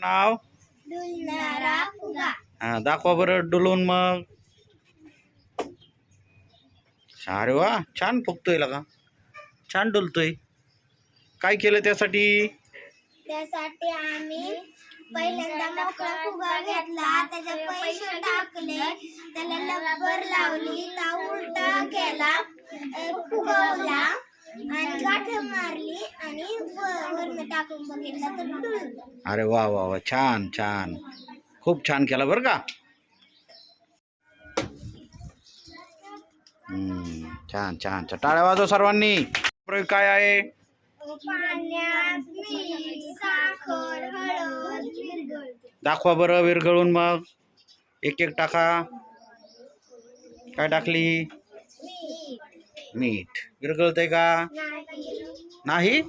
नाव? हा दाखवा बरं डुलून मग. अरे वा छान फुगतोय का छान डुलतोय. काय केलं त्यासाठी? त्यासाठी आम्ही पहिल्यांदा मोकळा फुगा घेतला. त्याच्यात पैसे टाकले. त्याला लब्बर लावली. उलटा केला. फुगवला. आणि गाठ मारली आणि टाकून बघितलं तर अरे वा वा वा. छान छान. खूप छान केला बरं का? हम्म, छान छान. छान. टाळ्या वाजव सर्वांनी. प्रयोग काय आहे? पाण्यात मीठ साखर हळद विरघळते दाखवा बरं विरघळून मग. एक एक टाका. काय टाकली? मीठ विरघळतंय का? नाही? नाही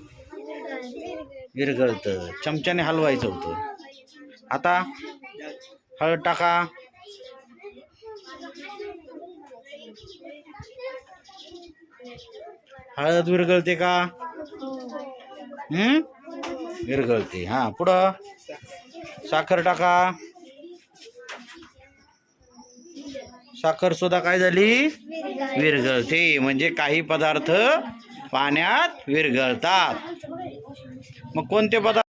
विरघळतं चमच्याने हलवायचं होतं. आता हळद टाका. हळद विरघळते का? हम्म विरघळते हा पुढं. साखर टाका. साखर सुद्धा काय झाली? विरघळते. म्हणजे काही पदार्थ पाण्यात विरघळतात. मग कोणते पदार्थ?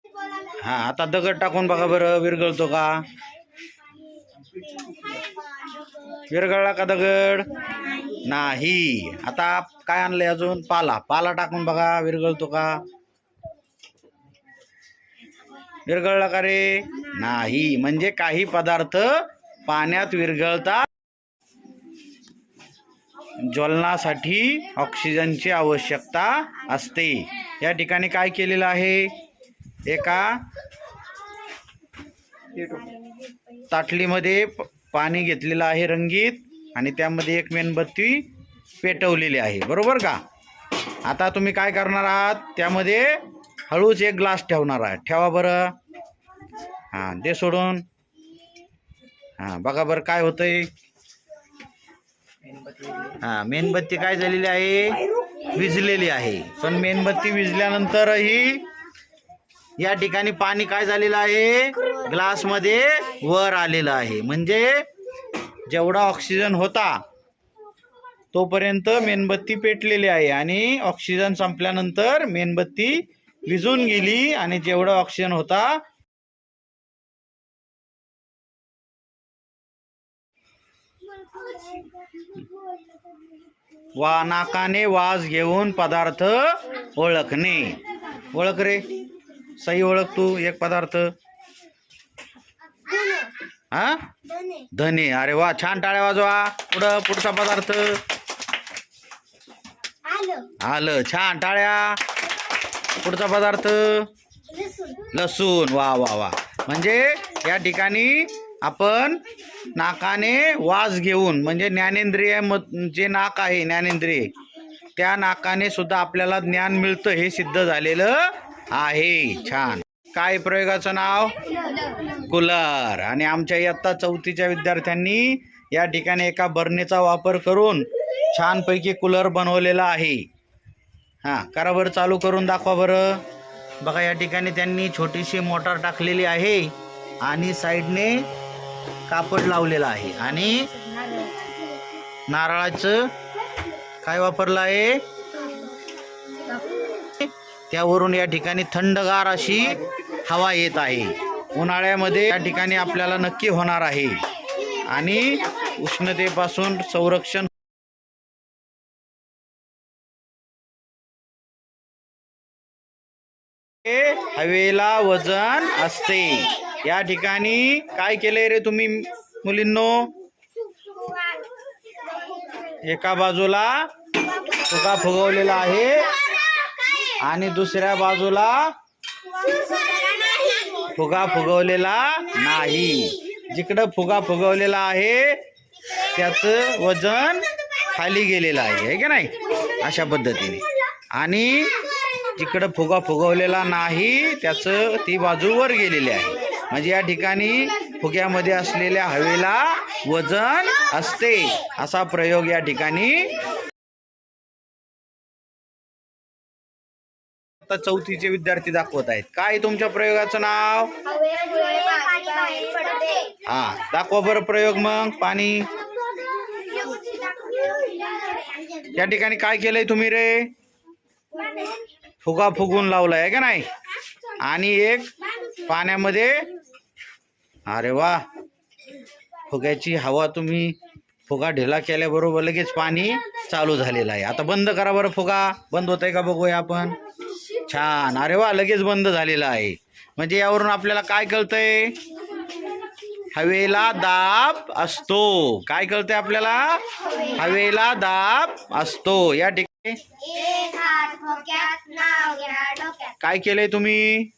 हा आता दगड टाकून बघा बरं विरघळतो का? विरघळला का दगड? नाही. आता काय आणलंय अजून? पाला. पाला टाकून बघा विरघळतो का? विरघळला का रे? नाही. म्हणजे काही पदार्थ पाण्यात विरघळतात. ज्वलनासाठी ऑक्सिजनची आवश्यकता असते. या ठिकाणी काय केलेलं आहे? एका ताटलीमध्ये प- पाणी घेतलेलं आहे रंगीत आणि त्यामध्ये एक मेणबत्ती पेटवलेली आहे. बरोबर का? आता तुम्ही काय करणार आहात? त्यामध्ये हळूच एक ग्लास ठेवणार आहे ठेवा बरं. हां दे सोडून. हां बघा बरं काय होतंय. हा मेणबत्ती काय झालेली आहे? विजलेली आहे. पण मेणबत्ती विजल्यानंतरही या ठिकाणी पाणी काय झालेलं आहे? ग्लासमध्ये वर आलेलं आहे. म्हणजे जेवढा ऑक्सिजन होता तोपर्यंत मेणबत्ती पेटलेली आहे आणि ऑक्सिजन संपल्यानंतर मेणबत्ती विजून गेली आणि जेवढा ऑक्सिजन होता वा नाकाने वास घेऊन पदार्थ ओळखणे. ओळख रे. सही ओळख तू एक पदार्थ. हा? धने. अरे वा छान टाळ्या वाजवा. पुढं पुढचा पदार्थ. आलं. छान टाळ्या. पुढचा पदार्थ. लसूण. वा वा वा. म्हणजे या ठिकाणी आपण नाकाने वास घेऊन म्हणजे ज्ञानेंद्रिय जे नाक आहे ज्ञानेंद्रिय त्या नाकाने सुद्धा आपल्याला ज्ञान मिळतं हे सिद्ध झालेलं आहे. छान. काय प्रयोगाचं नाव? कुलर. आणि आमच्या इयत्ता चौथीच्या विद्यार्थ्यांनी या ठिकाणी एका बर्नीचा वापर करून छानपैकी कूलर बनवलेला आहे. हां करा बरं चालू करून दाखवा बरं. बघा या ठिकाणी त्यांनी छोटीशी मोटार टाकलेली आहे आणि साईडने कापड लावलेलं आहे. आणि नारळाचं काय वापरलं आहे? त्यावरून या ठिकाणी थंडगार अशी हवा येत आहे. उन्हाळ्यामध्ये या ठिकाणी आपल्याला नक्की होणार आहे. आणि उष्णतेपासून संरक्षण हवेला वजन असते. या ठिकाणी काय केलंय रे तुम्ही मुलींनो? एका बाजूला फुगा फुगवलेला आहे आणि दुसऱ्या बाजूला फुगा फुगवलेला नाही. जिकडं फुगा फुगवलेला आहे त्याचं वजन खाली गेलेलं आहे. आहे की नाही? अशा पद्धतीने. आणि जिकडं फुगा फुगवलेला नाही त्याचं ती बाजू वर गेलेली आहे. म्हणजे या ठिकाणी फुग्यामध्ये असलेल्या हवेला वजन असते असा प्रयोग या ठिकाणी. आता चौथीचे विद्यार्थी दाखवत आहेत. काय तुमच्या प्रयोगाचं नाव? हा दाखवा बरं प्रयोग मग पाणी. या ठिकाणी काय केलंय तुम्ही रे? फुगा फुगून लावलाय आहे का नाही? आणि एक पाण्यामध्ये अरे वा. फुग्याची हवा तुम्ही फुगा ढिला केल्याबरोबर लगेच पाणी चालू झालेलं आहे. आता बंद करा बरं फुगा. बंद होत आहे का बघूया आपण? छान. अरे वा लगेच बंद झालेला आहे. म्हणजे यावरून आपल्याला काय कळतंय? हवेला दाब असतो. काय कळतंय आपल्याला? हवेला दाब असतो. या ठिकाणी एक हात नाव घ्या डोक्यात काय केलंय तुम्ही?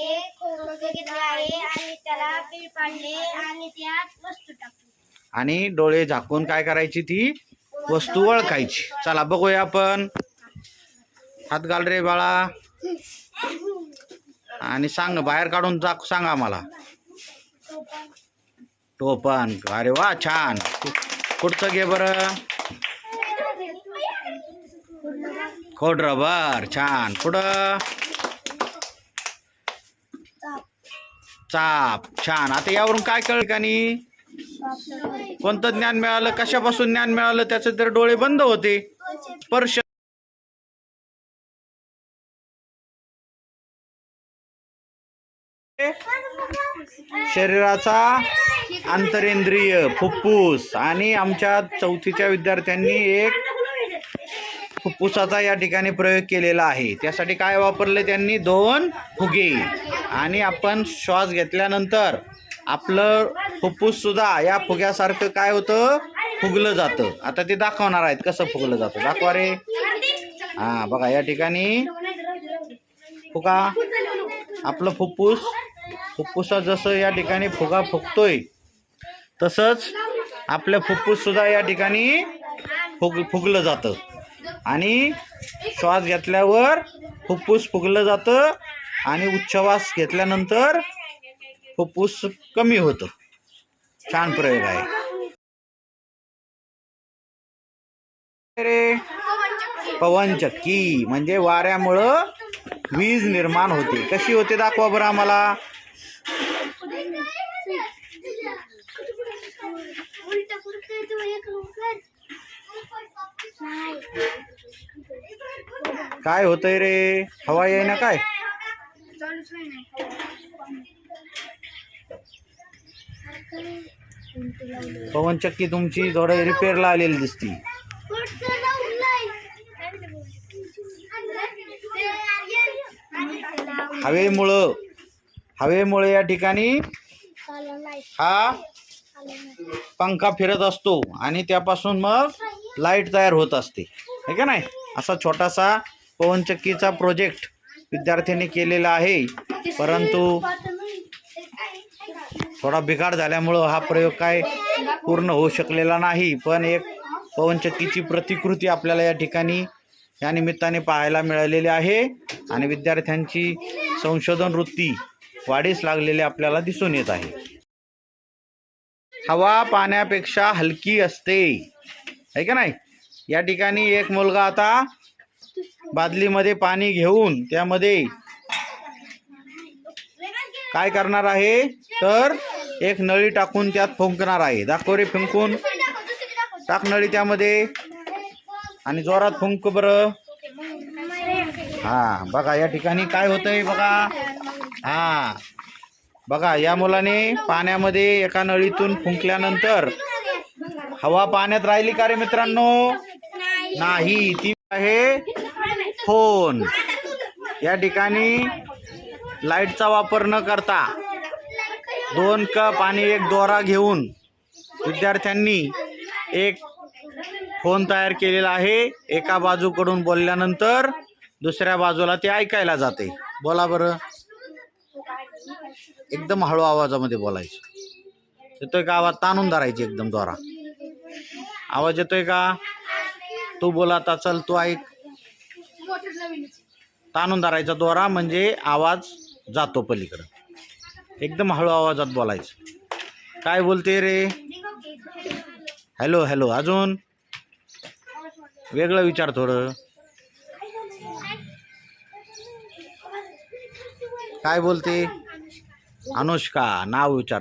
एक घेतलं आहे आणि त्याला पाडले आणि त्यात वस्तू टाकली आणि डोळे झाकून काय करायची ती? वस्तू ओळखायची. चला बघूया आपण. हात घाल रे बाळा. आणि सांग बाहेर काढून जा सांगा मला टोपण. अरे वा छान. कुठचं घे बरं? खोड रबर छान पुढं चाप छान आता यावरून काय कळ का नाही? कोणतं ज्ञान मिळालं? कशापासून ज्ञान मिळालं? त्याचे तर डोळे बंद होते. स्पर्श शरीराचा आंतरेंद्रिय फुफ्फुस आणि आमच्या चौथीच्या विद्यार्थ्यांनी एक फुफ्फुसाचा या ठिकाणी प्रयोग केलेला आहे. त्यासाठी काय वापरले त्यांनी? दोन फुगे. आणि आपण श्वास घेतल्यानंतर आपलं फुप्फुससुद्धा या फुग्यासारखं काय होतं? फुगलं जातं. आता ते दाखवणार आहेत कसं फुगलं जातं. दाखवा रे. हां बघा या ठिकाणी फुगा. आपलं फुफ्फुस फुफ्फुसात जसं या ठिकाणी फुगा फुगतोय तसंच आपलं फुप्फुससुद्धा या ठिकाणी फुग फुगलं जातं. आणि श्वास घेतल्यावर फुफ्फुस फुगलं जातं आणि उच्छवास घेतल्यानंतर फुफ्फुस कमी होतं. छान प्रयोग आहे. रे. पवनचक्की म्हणजे वाऱ्यामुळं वीज निर्माण होते. कशी होते दाखवा बरं आम्हाला. उलट काय होतंय रे? हवा येईना काय? चालूच नाही पवनचक्की तुमची थोडं रिपेअरला आलेली दिसती. हवेमुळं हवेमुळे या ठिकाणी हा पंखा फिरत असतो आणि त्यापासून मग लाइट तयार होत असते. है का नाही? असा छोटासा पवनचक्कीचा प्रोजेक्ट विद्यार्थ्यांनी केलेला आहे. परंतु थोडा बिघाड झाल्यामुळं हा प्रयोग काय पूर्ण होऊ शकलेला नाही. पण एक पवनचक्कीची प्रतिकृती आपल्याला या ठिकाणी या निमित्ताने पाहायला मिळालेली आहे. आणि विद्यार्थ्यांची संशोधन वृत्ती वाढीस लागलेली आपल्याला दिसून येत आहे. हवा पाण्यापेक्षा हलकी असते. आहे का नाही? या ठिकाणी एक मुलगा आता बादलीमध्ये पाणी घेऊन त्यामध्ये काय करणार आहे? तर एक नळी टाकून त्यात फुंकणार आहे. दाखव रे फुंकून. टाक नळी त्यामध्ये. आणि जोरात फुंक बरं. हा बघा या ठिकाणी काय होतंय बघा. हा बघा या मुलाने पाण्यामध्ये एका नळीतून फुंकल्यानंतर हवा पाण्यात राहिली का रे मित्रांनो? नाही ती आहे फोन. या ठिकाणी लाईटचा वापर न करता दोन कप आणि एक दोरा घेऊन विद्यार्थ्यांनी एक फोन तयार केलेला आहे. एका बाजूकडून बोलल्यानंतर दुसऱ्या बाजूला ते ऐकायला जाते. बोला बरं. एकदम हळू आवाजामध्ये बोलायचं. येतोय का आवाज? ताणून धरायची एकदम द्वारा आवाज येतोय का? तू बोला आता चल तू ऐक. ताणून धरायचा दोरा म्हणजे आवाज जातो पलीकडं. एकदम हळू आवाजात बोलायचं. काय बोलते रे? हॅलो हॅलो अजून? वेगळं विचार थोडं. काय बोलते? अनुष्का नाव विचार.